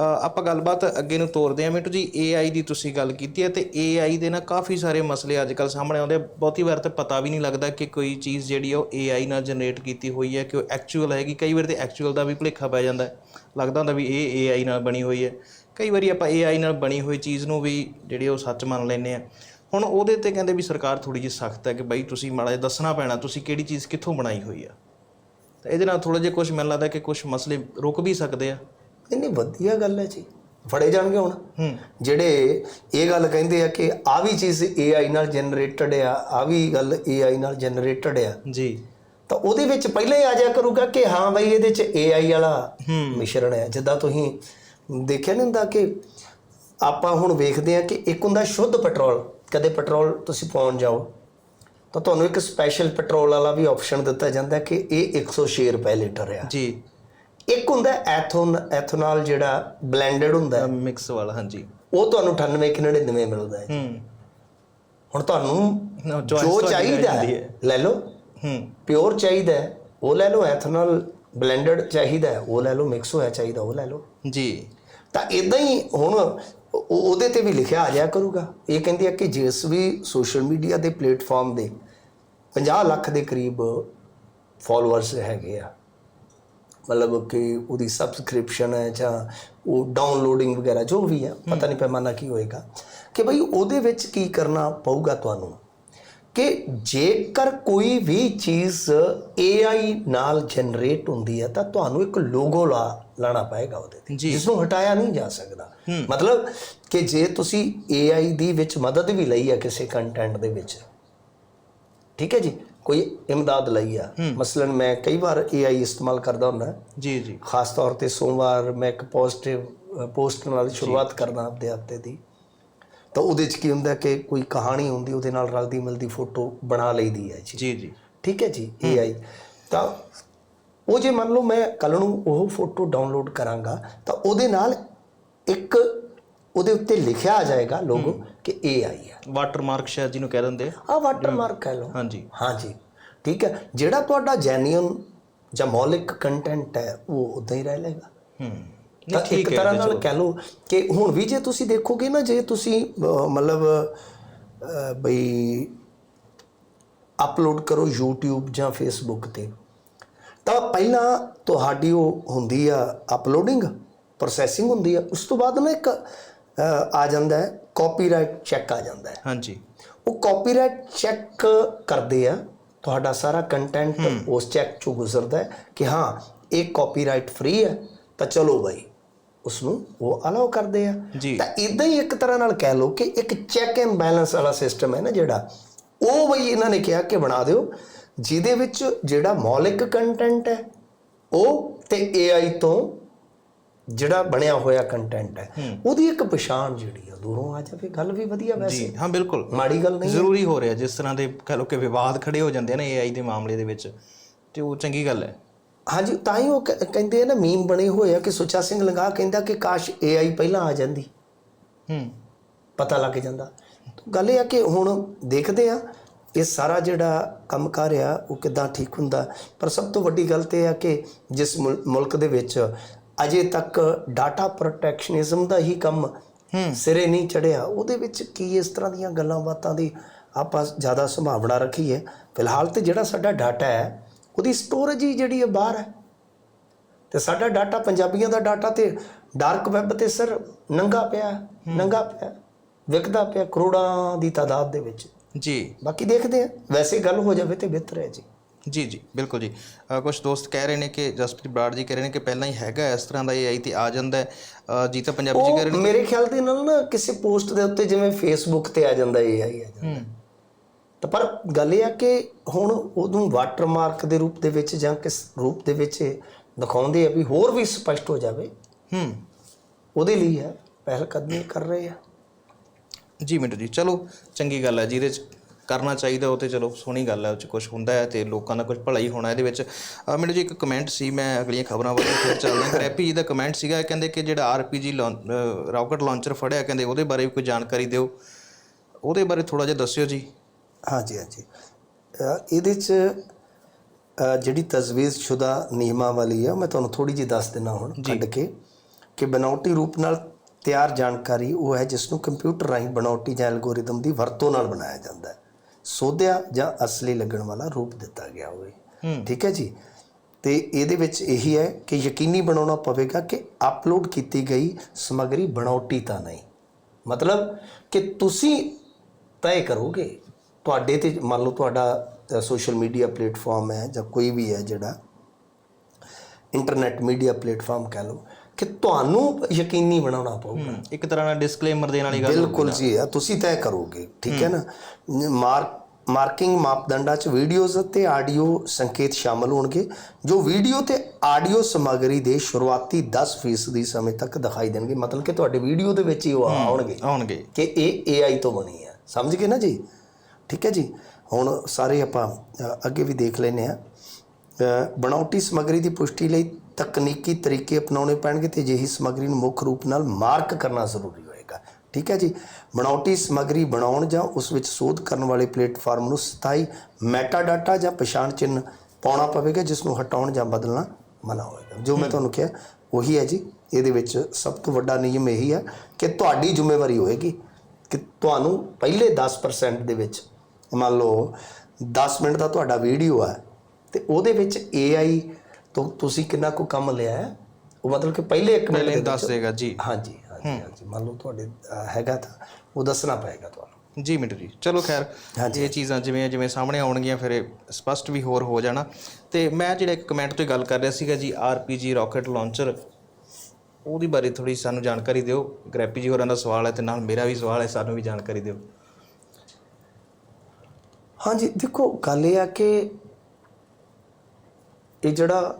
ਆਪਾਂ ਗੱਲਬਾਤ ਅੱਗੇ ਨੂੰ ਤੋਰਦੇ ਹਾਂ ਮਿੰਟੂ ਜੀ AI ਦੀ ਤੁਸੀਂ ਗੱਲ ਕੀਤੀ ਹੈ ਤੇ AI ਦੇ ਨਾਲ ਕਾਫੀ ਸਾਰੇ ਮਸਲੇ ਅੱਜ ਕੱਲ ਸਾਹਮਣੇ ਆਉਂਦੇ ਆ। ਬਹੁਤੀ ਵਾਰ ਤਾਂ ਪਤਾ ਵੀ ਨਹੀਂ ਲੱਗਦਾ ਕਿ ਕੋਈ ਚੀਜ਼ ਜਿਹੜੀ ਆ ਉਹ AI ਨਾਲ ਜਨਰੇਟ ਕੀਤੀ ਹੋਈ ਹੈ ਕਿ ਉਹ ਐਕਚੁਅਲ ਹੈਗੀ। ਕਈ ਵਾਰ ਤੇ ਐਕਚੁਅਲ ਦਾ ਵੀ ਭੁਲੇਖਾ ਪੈ ਜਾਂਦਾ ਹੈ। ਲੱਗਦਾ ਹੁੰਦਾ ਵੀ ਇਹ AI ਨਾਲ ਬਣੀ ਹੋਈ ਹੈ। ਕਈ ਵਾਰੀ ਆਪਾਂ AI ਨਾਲ ਬਣੀ ਹੋਈ ਚੀਜ਼ ਨੂੰ ਵੀ ਜਿਹੜੀ ਉਹ ਸੱਚ ਮੰਨ ਲੈਂਦੇ ਆ ਹੁਣ ਉਹਦੇ ਤੇ ਕਹਿੰਦੇ ਵੀ ਸਰਕਾਰ ਥੋੜੀ ਜਿਹੀ ਸਖਤ ਹੈ ਕਿ ਬਈ ਤੁਸੀਂ ਮਾੜਾ ਜਿਹਾ ਦੱਸਣਾ ਪੈਣਾ, ਤੁਸੀਂ ਕਿਹੜੀ ਚੀਜ਼ ਕਿੱਥੋਂ ਬਣਾਈ ਹੋਈ ਆ? ਤਾਂ ਇਹਦੇ ਨਾਲ ਥੋੜਾ ਜਿਹਾ ਕੁਝ ਮੈਨੂੰ ਲੱਗਦਾ ਕਿ ਕੁਝ ਮਸਲੇ ਰੁਕ ਵੀ ਸਕਦੇ ਆ। ਇੰਨੀ ਵਧੀਆ ਗੱਲ ਹੈ ਜੀ। ਫੜੇ ਜਾਣਗੇ ਹੁਣ। ਜਿਹੜੇ ਇਹ ਗੱਲ ਕਹਿੰਦੇ ਆ ਕਿ ਆ ਵੀ ਚੀਜ਼ AI ਨਾਲ ਜਨਰੇਟਡ ਆ ਆ ਵੀ ਗੱਲ AI ਨਾਲ ਜਨਰੇਟਡ ਆ। ਜੀ। ਤਾਂ ਉਹਦੇ ਵਿੱਚ ਪਹਿਲਾਂ ਹੀ ਆ ਜਾ ਕਰੂਗਾ ਕਿ ਹਾਂ ਬਈ ਇਹਦੇ ਚ AI ਵਾਲਾ ਮਿਸ਼ਰਣ ਹੈ ਜਿੱਦਾਂ ਤੁਸੀਂ ਦੇਖਿਆ ਨਹੀਂ ਹੁੰਦਾ ਕਿ ਆਪਾਂ ਹੁਣ ਵੇਖਦੇ ਆ ਕਿ ਇੱਕ ਹੁੰਦਾ ਸ਼ੁੱਧ ਪੈਟਰੋਲ ਕਦੇ ਪੈਟਰੋਲ ਤੁਸੀਂ ਪਾਉਣ ਜਾਓ ਤਾਂ ਤੁਹਾਨੂੰ ਇੱਕ ਸਪੈਸ਼ਲ ਪੈਟਰੋਲ ਵਾਲਾ ਵੀ ਆਪਸ਼ਨ ਦਿੱਤਾ ਜਾਂਦਾ ਕਿ ਇਹ 106 ਰੁਪਏ ਲੀਟਰ ਆ। ਜੀ। ਇੱਕ ਹੁੰਦਾ ਐਥੋਨ ਐਥਨੋਲ ਜਿਹੜਾ ਬਲੈਂਡਡ ਹੁੰਦਾ ਮਿਕਸ ਵਾਲਾ ਹਾਂਜੀ। ਉਹ ਤੁਹਾਨੂੰ 9899 ਮਿਲਦਾ ਹੈ ਹੂੰ। ਹੁਣ ਤੁਹਾਨੂੰ ਜੋ ਚਾਹੀਦਾ। ਲੈ ਲਓ। ਹੂੰ। ਪਿਓਰ ਚਾਹੀਦਾ ਉਹ ਲੈ ਲਓ। ਐਥਨੋਲ ਬਲੈਂਡਡ ਚਾਹੀਦਾ ਉਹ ਲੈ ਲਓ। ਮਿਕਸ ਹੋਇਆ ਚਾਹੀਦਾ ਉਹ ਲੈ ਲਓ। ਜੀ। ਤਾਂ ਇਦਾਂ ਹੀ ਹੁਣ ਉਹ- ਉਹਦੇ ਤੇ ਵੀ ਲਿਖਿਆ ਆ ਜਾਇਆ ਕਰੂਗਾ। ਇਹ ਕਹਿੰਦੀ ਹੈ ਕਿ ਜਿਸ ਵੀ ਸੋਸ਼ਲ ਮੀਡੀਆ ਦੇ ਪਲੇਟਫਾਰਮ ਦੇ 50 ਲੱਖ ਦੇ ਕਰੀਬ ਫਾਲੋਅਰਸ ਹੈਗੇ ਆ ਮਤਲਬ ਕਿ ਉਹਦੀ ਸਬਸਕ੍ਰਿਪਸ਼ਨ ਹੈ ਜਾਂ ਉਹ ਡਾਊਨਲੋਡਿੰਗ ਵਗੈਰਾ ਜੋ ਵੀ ਹੈ ਪਤਾ ਨਹੀਂ ਪੈਮਾਨਾ ਕੀ ਹੋਏਗਾ ਕਿ ਭਈ ਉਹਦੇ ਵਿੱਚ ਕੀ ਕਰਨਾ ਪਊਗਾ ਤੁਹਾਨੂੰ? ਕਿ ਜੇਕਰ ਕੋਈ ਵੀ ਚੀਜ਼ AI ਨਾਲ ਜਨਰੇਟ ਹੁੰਦੀ ਹੈ ਤਾਂ ਤੁਹਾਨੂੰ ਇੱਕ ਲੋਗੋ ਲਾ ਲਾਣਾ ਪਏਗਾ ਉਹਦੇ ਤੇ। ਜਿਸ ਨੂੰ ਹਟਾਇਆ ਨਹੀਂ ਜਾ ਸਕਦਾ। ਮਤਲਬ ਕਿ ਜੇ ਤੁਸੀਂ AI ਦੀ ਵਿੱਚ ਮਦਦ ਵੀ ਲਈ ਹੈ ਕਿਸੇ ਕੰਟੈਂਟ ਦੇ ਵਿੱਚ ਠੀਕ ਹੈ ਜੀ? ਕੋਈ ਇਮਦਾਦ ਲਈ ਆ। ਮਸਲਨ ਮੈਂ ਕਈ ਵਾਰ AI ਇਸਤੇਮਾਲ ਕਰਦਾ ਹੁੰਦਾ। ਜੀ ਜੀ। ਖਾਸ ਤੌਰ ਤੇ ਸੋਮਵਾਰ ਮੈਂ ਇੱਕ ਪੋਜ਼ਿਟਿਵ ਪੋਸਟ ਨਾਲ ਸ਼ੁਰੂਆਤ ਕਰਦਾ ਆਪਦੇ ਹਫ਼ਤੇ ਦੀ। ਤਾਂ ਉਹਦੇ ਚ ਕੀ ਹੁੰਦਾ ਕਿ ਕੋਈ ਕਹਾਣੀ ਹੁੰਦੀ ਉਹਦੇ ਨਾਲ ਰਲਦੀ ਮਿਲਦੀ ਫੋਟੋ ਬਣਾ ਲਈਦੀ ਹੈ ਜੀ ਜੀ ਜੀ। ਠੀਕ ਹੈ ਜੀ AI ਤਾਂ ਉਹ ਜੇ ਮੰਨ ਲਓ ਮੈਂ ਕੱਲ ਨੂੰ ਉਹ ਫੋਟੋ ਡਾਊਨਲੋਡ ਕਰਾਂਗਾ ਤਾਂ ਉਹਦੇ ਨਾਲ ਇੱਕ ਉਹਦੇ ਉੱਤੇ ਲਿਖਿਆ ਆ ਜਾਏਗਾ ਲੋਗੋ ਕਿ AI ਹੈ ਵਾਟਰਮਾਰਕ ਸ਼ਾਇਦ ਜਿਹਨੂੰ ਕਹਿ ਦਿੰਦੇ ਆ। ਆ ਵਾਟਰਮਾਰਕ ਕਹਿ ਲਓ। ਹਾਂਜੀ। ਹਾਂਜੀ। ਠੀਕ ਹੈ? ਜਿਹੜਾ ਤੁਹਾਡਾ ਜੈਨੂਇਨ ਜਾਂ ਮੌਲਿਕ ਕੰਟੈਂਟ ਹੈ ਉਹ ਉਦਾਂ ਹੀ ਰਹਿ ਲੇਗਾ ਹੂੰ। ਤਾਂ ਇੱਕ ਤਰ੍ਹਾਂ ਨਾਲ ਕਹਿ ਲਓ ਕਿ ਹੁਣ ਵੀ ਜੇ ਤੁਸੀਂ ਦੇਖੋਗੇ ਨਾ ਜੇ ਤੁਸੀਂ ਮਤਲਬ ਬਈ ਅਪਲੋਡ ਕਰੋ YouTube ਜਾਂ Facebook ਤੇ ਤਾਂ ਪਹਿਲਾਂ ਤੁਹਾਡੀ ਉਹ ਹੁੰਦੀ ਆ ਅਪਲੋਡਿੰਗ ਪ੍ਰੋਸੈਸਿੰਗ ਹੁੰਦੀ ਆ। ਉਸ ਤੋਂ ਬਾਅਦ ਨਾ ਇੱਕ ਆ ਜਾਂਦਾ ਹੈ ਕਾਪੀਰਾਈਟ ਚੈੱਕ ਆ ਜਾਂਦਾ ਹੈ। ਹਾਂਜੀ। ਉਹ ਕਾਪੀਰਾਈਟ ਚੈੱਕ ਕਰਦੇ ਆ ਤੁਹਾਡਾ ਸਾਰਾ ਕੰਟੈਂਟ ਉਸ ਚੈੱਕ ਚੋਂ ਗੁਜ਼ਰਦਾ ਹੈ ਕਿ ਹਾਂ ਇਹ ਕਾਪੀਰਾਈਟ ਫ੍ਰੀ ਹੈ ਤਾਂ ਚਲੋ ਬਾਈ। ਉਸ ਨੂੰ ਉਹ ਅਲਾਉ ਕਰਦੇ ਆ। ਤਾਂ ਇਦਾਂ ਹੀ ਇੱਕ ਤਰ੍ਹਾਂ ਨਾਲ ਕਹਿ ਲਓ ਕਿ ਇੱਕ ਚੈੱਕ ਐਂਡ ਬੈਲੈਂਸ ਵਾਲਾ ਸਿਸਟਮ ਹੈ ਨਾ ਜਿਹੜਾ ਉਹ ਬਈ ਇਹਨਾਂ ਨੇ ਕਿਹਾ ਕਿ ਬਣਾ ਦਿਓ ਜਿਹਦੇ ਵਿੱਚ ਜਿਹੜਾ ਮੌਲਿਕ ਕੰਟੈਂਟ ਹੈ ਉਹ ਤੇ AI ਤੋਂ ਜਿਹੜਾ ਬਣਿਆ ਹੋਇਆ ਕੰਟੈਂਟ ਹੈ ਉਹਦੀ ਇੱਕ ਪਛਾਣ ਜਿਹੜੀ ਆ ਦੂਰੋਂ ਆ ਜਾਵੇ ਗੱਲ ਵੀ ਵਧੀਆ ਵੈਸੇ। ਜੀ ਹਾਂ ਬਿਲਕੁਲ। ਮਾੜੀ ਗੱਲ ਨਹੀਂ ਜ਼ਰੂਰੀ ਹੋ ਰਿਹਾ ਜਿਸ ਤਰ੍ਹਾਂ ਦੇ ਕਹ ਲੋ ਕਿ ਵਿਵਾਦ ਖੜੇ ਹੋ ਜਾਂਦੇ ਨਾ AI ਦੇ ਮਾਮਲੇ ਦੇ ਵਿੱਚ ਤੇ ਉਹ ਚੰਗੀ ਗੱਲ ਹੈ। ਹਾਂਜੀ ਤਾਂ ਹੀ ਉਹ ਕਹਿੰਦੇ ਆ ਨਾ ਮੀਮ ਬਣੇ ਹੋਏ ਆ ਕਿ ਸੁੱਚਾ ਸਿੰਘ ਲੰਗਾ ਕਹਿੰਦਾ ਕਿ ਕਾਸ਼ AI ਪਹਿਲਾਂ ਆ ਜਾਂਦੀ। ਹੂੰ। ਪਤਾ ਲੱਗ ਜਾਂਦਾ। ਗੱਲ ਇਹ ਆ ਕਿ ਹੁਣ ਦੇਖਦੇ ਆ ਇਹ ਸਾਰਾ ਜਿਹੜਾ ਕੰਮ ਕਰ ਆ ਉਹ ਕਿਦਾਂ ਠੀਕ ਹੁੰਦਾ। ਪਰ ਸਭ ਤੋਂ ਵੱਡੀ ਗੱਲ ਤੇ ਆ ਕਿ ਜਿਸ ਮੁਲ- ਮੁਲਕ ਦੇ ਵਿੱਚ ਅਜੇ ਤੱਕ ਡਾਟਾ ਪ੍ਰੋਟੈਕਸ਼ਨਿਜ਼ਮ ਦਾ ਹੀ ਕੰਮ ਸਿਰੇ ਨਹੀਂ ਚੜਿਆ। ਉਹਦੇ ਵਿੱਚ ਕੀ ਇਸ ਤਰ੍ਹਾਂ ਦੀਆਂ ਗੱਲਾਂ ਬਾਤਾਂ ਦੀ ਆਪਾਂ ਜ਼ਿਆਦਾ ਸੰਭਾਵਨਾ ਰੱਖੀ ਹੈ ਫਿਲਹਾਲ ਤੇ ਜਿਹੜਾ ਸਾਡਾ ਡਾਟਾ ਹੈ ਉਹਦੀ ਸਟੋਰੇਜ ਹੀ ਜਿਹੜੀ ਹੈ ਬਾਹਰ ਹੈ। ਤੇ ਸਾਡਾ ਡਾਟਾ ਪੰਜਾਬੀਆਂ ਦਾ ਡਾਟਾ ਤੇ ਡਾਰਕ ਵੈਬ ਤੇ ਸਰ ਨੰਗਾ ਪਿਆ ਨੰਗਾ ਪਿਆ ਵਿਕਦਾ ਪਿਆ ਕਰੋੜਾਂ ਦੀ ਤਾਦਾਦ ਦੇ ਵਿੱਚ। ਜੀ। ਬਾਕੀ ਦੇਖਦੇ ਆ ਵੈਸੇ ਗੱਲ ਹੋ ਜਾਵੇ ਤੇ ਬਿਹਤਰ ਹੈ ਜੀ। ਜੀ ਜੀ ਬਿਲਕੁਲ ਜੀ। ਕੁਝ ਦੋਸਤ ਕਹਿ ਰਹੇ ਨੇ ਕਿ ਜਸਪ੍ਰੀਤ ਬਰਾੜ ਜੀ ਕਹਿ ਰਹੇ ਨੇ ਕਿ ਪਹਿਲਾਂ ਹੀ ਹੈਗਾ ਇਸ ਤਰ੍ਹਾਂ ਦਾ AI ਤੇ ਆ ਜਾਂਦਾ ਹੈ। ਜੀ ਤਾਂ ਪੰਜਾਬੀ ਜੀ ਕਹਿ ਰਹੇ ਉਹ ਮੇਰੇ ਖਿਆਲ ਦੇ ਨਾਲ ਨਾ ਕਿਸੇ ਪੋਸਟ ਦੇ ਉੱਤੇ ਜਿਵੇਂ ਫੇਸਬੁੱਕ ਤੇ ਆ ਜਾਂਦਾ ਇਹ ਆਈ ਆ ਜਾਂਦਾ। ਹੂੰ। ਤਾਂ ਪਰ ਗੱਲ ਇਹ ਆ ਕਿ ਹੁਣ ਉਹਨੂੰ ਵਾਟਰਮਾਰਕ ਦੇ ਰੂਪ ਦੇ ਵਿੱਚ ਜਾਂ ਕਿਸ ਰੂਪ ਦੇ ਵਿੱਚ ਦਿਖਾਉਂਦੇ ਆ ਵੀ ਹੋਰ ਵੀ ਸਪਸ਼ਟ ਹੋ ਜਾਵੇ। ਹੂੰ। ਉਹਦੇ ਲਈ ਹੈ ਪਹਿਲ ਕਦਮੀ ਕਰ ਰਹੇ ਆ। ਜੀ ਮਿੰਟੂ ਜੀ ਚਲੋ ਚੰਗੀ ਗੱਲ ਹੈ ਜਿਹਦੇ ਚ ਕਰਨਾ ਚਾਹੀਦਾ ਉਹ ਤੇ ਚਲੋ ਸੋਹਣੀ ਗੱਲ ਹੈ ਉਹ ਚ ਕੁਝ ਹੁੰਦਾ ਹੈ ਤੇ ਲੋਕਾਂ ਦਾ ਕੁਝ ਭਲਾ ਹੀ ਹੋਣਾ ਇਹਦੇ ਵਿੱਚ। ਅ, ਮੈਨੂੰ ਜੀ ਇੱਕ ਕਮੈਂਟ ਸੀ ਮੈਂ ਅਗਲੀਆਂ ਖਬਰਾਂ ਵੱਲ ਫਿਰ ਚੱਲਦੇ ਹਾਂ। ਰੈਪੀ ਜੀ ਦਾ ਕਮੈਂਟ ਸੀਗਾ ਕਹਿੰਦੇ ਕਿ ਜਿਹੜਾ ਆਰਪੀਜੀ ਰਾਕਟ ਲਾਂਚਰ ਫੜਿਆ ਕਹਿੰਦੇ ਉਹਦੇ ਬਾਰੇ ਵੀ ਕੋਈ ਜਾਣਕਾਰੀ ਦਿਓ। ਉਹਦੇ ਬਾਰੇ ਥੋੜਾ ਜਿਹਾ ਦੱਸਿਓ ਜੀ। ਹਾਂਜੀ ਹਾਂਜੀ। ਅ, ਇਹਦੇ ਚ ਅ, ਜਿਹੜੀ ਤਜਵੀਜ਼ ਸ਼ੁਦਾ ਨਿਯਮਾਂ ਵਾਲੀ ਆ ਮੈਂ ਤੁਹਾਨੂੰ ਥੋੜੀ ਜਿਹੀ ਦੱਸ ਦਿਨਾ ਹੁਣ ਕੱਢ ਕੇ ਕਿ ਬਨਾਵਟੀ ਰੂਪ ਨਾਲ ਤਿਆਰ ਜਾਣਕਾਰੀ ਉਹ ਹੈ ਜਿਸ ਨੂੰ ਕੰਪਿਊਟਰ ਰਾਹੀਂ ਬਨਾਵਟੀ ਜਾਂ ਐਲਗੋਰਿਦਮ ਦੀ ਵਰਤੋਂ ਨਾਲ ਬਣਾਇਆ ਜਾਂਦਾ ਹੈ। ਸੋਧਿਆ ਜਾਂ ਅਸਲੀ ਲੱਗਣ ਵਾਲਾ ਰੂਪ ਦਿੱਤਾ ਗਿਆ ਹੋਵੇ। ਠੀਕ ਹੈ ਜੀ? ਤੇ ਇਹਦੇ ਵਿੱਚ ਇਹੀ ਹੈ ਕਿ ਯਕੀਨੀ ਬਣਾਉਣਾ ਪਵੇਗਾ ਕਿ ਅਪਲੋਡ ਕੀਤੀ ਗਈ ਸਮੱਗਰੀ ਬਣਾਉਟੀ ਤਾਂ ਨਹੀਂ। ਮਤਲਬ ਕਿ ਤੁਸੀਂ ਤੈਅ ਕਰੋਗੇ ਤੁਹਾਡੇ ਤੇ ਮੰਨ ਲਓ ਤੁਹਾਡਾ ਸੋਸ਼ਲ ਮੀਡੀਆ ਪਲੇਟਫਾਰਮ ਹੈ ਜਾਂ ਕੋਈ ਵੀ ਹੈ ਜਿਹੜਾ ਇੰਟਰਨੈਟ ਮੀਡੀਆ ਪਲੇਟਫਾਰਮ ਕਹਿ ਲਓ ਕਿ ਤੁਹਾਨੂੰ ਯਕੀਨੀ ਬਣਾਉਣਾ ਪਊਗਾ। ਇੱਕ ਤਰ੍ਹਾਂ ਨਾਲ ਡਿਸਕਲੇਮਰ ਦੇਣ ਵਾਲੀ ਗੱਲ ਬਿਲਕੁਲ ਜੀ ਆ ਤੁਸੀਂ ਤੈਅ ਕਰੋਗੇ ਠੀਕ ਹੈ ਨਾ? ਮਾਰਕ ਮਾਰਕਿੰਗ ਮਾਪਦੰਡਾਂ 'ਚ ਵੀਡੀਓਜ਼ ਅਤੇ ਆਡੀਓ ਸੰਕੇਤ ਸ਼ਾਮਲ ਹੋਣਗੇ ਜੋ ਵੀਡੀਓ ਤੇ ਆਡੀਓ ਸਮੱਗਰੀ ਦੇ ਸ਼ੁਰੂਆਤੀ 10% ਸਮੇਂ ਤੱਕ ਦਿਖਾਈ ਦੇਣਗੇ। ਮਤਲਬ ਕਿ ਤੁਹਾਡੇ ਵੀਡੀਓ ਦੇ ਵਿੱਚ ਹੀ ਉਹ ਆਉਣਗੇ ਆਉਣਗੇ। ਕਿ ਇਹ AI ਤੋਂ ਬਣੀ ਹੈ। ਸਮਝ ਗਏ ਨਾ ਜੀ? ਠੀਕ ਹੈ ਜੀ? ਹੁਣ ਸਾਰੇ ਆਪਾਂ ਅੱਗੇ ਵੀ ਦੇਖ ਲੈਨੇ ਆ ਬਣਾਉਟੀ ਸਮੱਗਰੀ ਦੀ ਪੁਸ਼ਟੀ ਲਈ ਤਕਨੀਕੀ ਤਰੀਕੇ ਅਪਣਾਉਣੇ ਪੈਣਗੇ ਤੇ ਅਜਿਹੀ ਸਮੱਗਰੀ ਨੂੰ ਮੁੱਖ ਰੂਪ ਨਾਲ ਮਾਰਕ ਕਰਨਾ ਜ਼ਰੂਰੀ ਹੋਏਗਾ। ਠੀਕ ਹੈ ਜੀ? ਬਣਾਉਟੀ ਸਮੱਗਰੀ ਬਣਾਉਣ ਜਾਂ ਉਸ ਵਿੱਚ ਸੋਧ ਕਰਨ ਵਾਲੇ ਪਲੇਟਫਾਰਮ ਨੂੰ ਸਥਾਈ ਮੈਟਾ ਡਾਟਾ ਜਾਂ ਪਛਾਣ ਚਿੰਨ੍ਹ ਪਾਉਣਾ ਪਵੇਗਾ ਜਿਸ ਨੂੰ ਹਟਾਉਣ ਜਾਂ ਬਦਲਣਾ ਮਨਾ ਹੋਏਗਾ। ਜੋ ਮੈਂ ਤੁਹਾਨੂੰ ਕਿਹਾ ਉਹੀ ਹੈ ਜੀ। ਇਹਦੇ ਵਿੱਚ ਸਭ ਤੋਂ ਵੱਡਾ ਨਿਯਮ ਇਹੀ ਹੈ ਕਿ ਤੁਹਾਡੀ ਜ਼ਿੰਮੇਵਾਰੀ ਹੋਏਗੀ ਕਿ ਤੁਹਾਨੂੰ ਪਹਿਲੇ 10% ਦੇ ਵਿੱਚ ਮੰਨ ਲਓ 10 ਮਿੰਟ ਦਾ ਤੁਹਾਡਾ ਵੀਡੀਓ ਹੈ ਤੇ ਉਹਦੇ ਵਿੱਚ AI ਤੁਸੀਂ ਕਿੰਨਾ ਕੁ ਕੰਮ ਲਿਆ ਹੈ? ਉਹ ਮਤਲਬ ਕਿ ਪਹਿਲੇ 1 ਮਿੰਟ ਦੇ ਦੱਸ ਦੇਗਾ ਜੀ। ਹਾਂਜੀ ਹਾਂਜੀ ਹਾਂਜੀ। ਮੰਨ ਲਓ ਤੁਹਾਡੇ ਹੈਗਾ ਤਾਂ ਉਹ ਦੱਸਣਾ ਪਏਗਾ ਤੁਹਾਨੂੰ। ਜੀ ਮਿੰਟੂ ਜੀ। ਚਲੋ ਖੈਰ। ਇਹ ਚੀਜ਼ਾਂ ਜਿਵੇਂ ਜਿਵੇਂ ਸਾਹਮਣੇ ਆਉਣਗੀਆਂ ਫਿਰ ਸਪਸ਼ਟ ਵੀ ਹੋਰ ਹੋ ਜਾਣਾ। ਤੇ ਮੈਂ ਜਿਹੜਾ ਇੱਕ ਕਮੈਂਟ ਤੋਂ ਗੱਲ ਕਰ ਰਿਹਾ ਸੀਗਾ ਜੀ RPG ਰਾਕਟ ਲਾਂਚਰ ਉਹਦੀ ਬਾਰੇ ਥੋੜੀ ਸਾਨੂੰ ਜਾਣਕਾਰੀ ਦਿਓ। ਗ੍ਰੈਪੀ ਜੀ ਹੋਰਾਂ ਦਾ ਸਵਾਲ ਹੈ ਤੇ ਨਾਲ ਮੇਰਾ ਵੀ ਸਵਾਲ ਹੈ ਸਾਨੂੰ ਵੀ ਜਾਣਕਾਰੀ ਦਿਓ। ਹਾਂਜੀ ਦੇਖੋ ਗੱਲ ਇਹ ਆ ਕਿ ਇਹ ਜਿਹੜਾ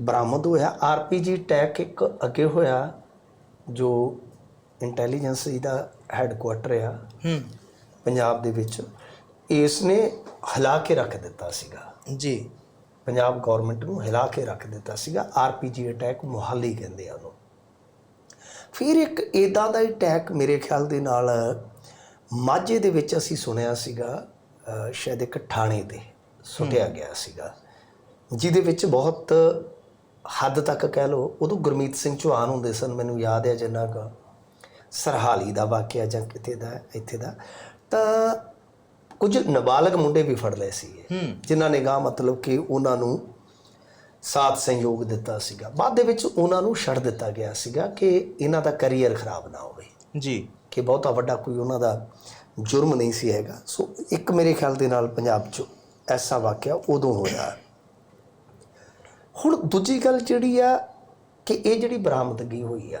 ਬਰਾਮਦ ਹੋਇਆ ਆਰਪੀਜੀ ਟੈਕ ਇੱਕ ਅੱਗੇ ਹੋਇਆ ਜੋ ਇੰਟੈਲੀਜੈਂਸ ਦਾ ਹੈੱਡਕੁਆਟਰ ਆ ਹੂੰ। ਪੰਜਾਬ ਦੇ ਵਿੱਚ ਇਸ ਨੇ ਹਿਲਾ ਕੇ ਰੱਖ ਦਿੱਤਾ ਸੀਗਾ। ਜੀ। ਪੰਜਾਬ ਗਵਰਨਮੈਂਟ ਨੂੰ ਹਿਲਾ ਕੇ ਰੱਖ ਦਿੱਤਾ ਸੀਗਾ ਆਰਪੀਜੀ ਅਟੈਕ ਮੁਹਾਲੀ ਕਹਿੰਦੇ ਆ ਉਹਨੂੰ। ਫਿਰ ਇੱਕ ਇਦਾਂ ਦਾ ਅਟੈਕ ਮੇਰੇ ਖਿਆਲ ਦੇ ਨਾਲ ਮਾਝੇ ਦੇ ਵਿੱਚ ਅਸੀਂ ਸੁਣਿਆ ਸੀਗਾ ਸ਼ਾਇਦ ਇੱਕ ਥਾਣੇ ਤੇ ਸੁੱਟਿਆ ਗਿਆ ਸੀਗਾ। ਜਿਹਦੇ ਵਿੱਚ ਬਹੁਤ ਹੱਦ ਤੱਕ ਕਹਿ ਲਓ ਉਦੋਂ ਗੁਰਮੀਤ ਸਿੰਘ ਚੌਹਾਨ ਹੁੰਦੇ ਸਨ ਮੈਨੂੰ ਯਾਦ ਹੈ ਜਿੰਨਾ ਕੁ ਸਰਹਾਲੀ ਦਾ ਵਾਕਿਆ ਜਾਂ ਕਿਤੇ ਦਾ ਇੱਥੇ ਦਾ ਤਾਂ ਕੁਝ ਨਾਬਾਲਗ ਮੁੰਡੇ ਵੀ ਫੜ ਲਏ ਸੀ ਜਿਨ੍ਹਾਂ ਨੇ ਗਾ ਮਤਲਬ ਕਿ ਉਹਨਾਂ ਨੂੰ ਸਾਥ ਸਹਿਯੋਗ ਦਿੱਤਾ ਸੀਗਾ। ਬਾਅਦ ਦੇ ਵਿੱਚ ਉਹਨਾਂ ਨੂੰ ਛੱਡ ਦਿੱਤਾ ਗਿਆ ਸੀਗਾ ਕਿ ਇਹਨਾਂ ਦਾ ਕੈਰੀਅਰ ਖਰਾਬ ਨਾ ਹੋਵੇ। ਜੀ। ਕਿ ਬਹੁਤਾ ਵੱਡਾ ਕੋਈ ਉਹਨਾਂ ਦਾ ਜੁਰਮ ਨਹੀਂ ਸੀ ਹੈਗਾ। ਸੋ ਇੱਕ ਮੇਰੇ ਖਿਆਲ ਦੇ ਨਾਲ ਪੰਜਾਬ 'ਚ ਐਸਾ ਵਾਕਿਆ ਉਦੋਂ ਹੋਇਆ। ਹੁਣ ਦੂਜੀ ਗੱਲ ਜਿਹੜੀ ਆ ਕਿ ਇਹ ਜਿਹੜੀ ਬਰਾਮਦਗੀ ਹੋਈ ਆ